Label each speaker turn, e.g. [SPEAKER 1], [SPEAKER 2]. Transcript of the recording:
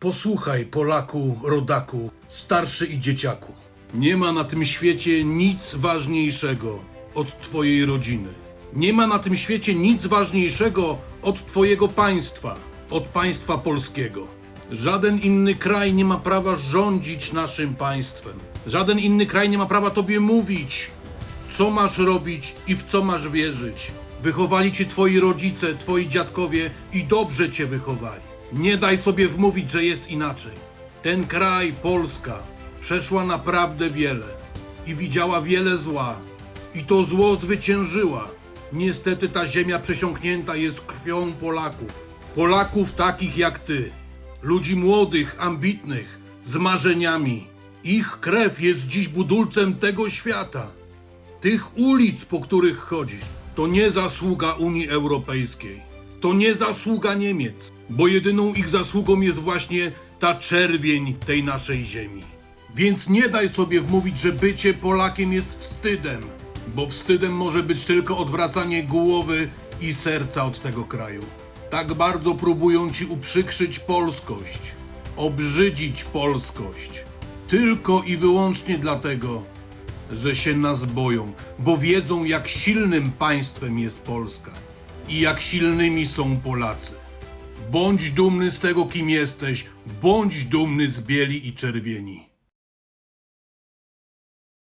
[SPEAKER 1] Posłuchaj, Polaku, rodaku, starszy i dzieciaku. Nie ma na tym świecie nic ważniejszego od Twojej rodziny. Nie ma na tym świecie nic ważniejszego od Twojego państwa, od państwa polskiego. Żaden inny kraj nie ma prawa rządzić naszym państwem. Żaden inny kraj nie ma prawa Tobie mówić, co masz robić i w co masz wierzyć. Wychowali cię twoi rodzice, twoi dziadkowie i dobrze cię wychowali. Nie daj sobie wmówić, że jest inaczej. Ten kraj, Polska, przeszła naprawdę wiele i widziała wiele zła. I to zło zwyciężyła. Niestety ta ziemia przesiąknięta jest krwią Polaków. Polaków takich jak ty. Ludzi młodych, ambitnych, z marzeniami. Ich krew jest dziś budulcem tego świata. Tych ulic, po których chodzisz, to nie zasługa Unii Europejskiej. To nie zasługa Niemiec, bo jedyną ich zasługą jest właśnie ta czerwień tej naszej ziemi. Więc nie daj sobie wmówić, że bycie Polakiem jest wstydem, bo wstydem może być tylko odwracanie głowy i serca od tego kraju. Tak bardzo próbują ci uprzykrzyć polskość, obrzydzić polskość. Tylko i wyłącznie dlatego, że się nas boją, bo wiedzą, jak silnym państwem jest Polska i jak silnymi są Polacy. Bądź dumny z tego, kim jesteś, bądź dumny z bieli i czerwieni.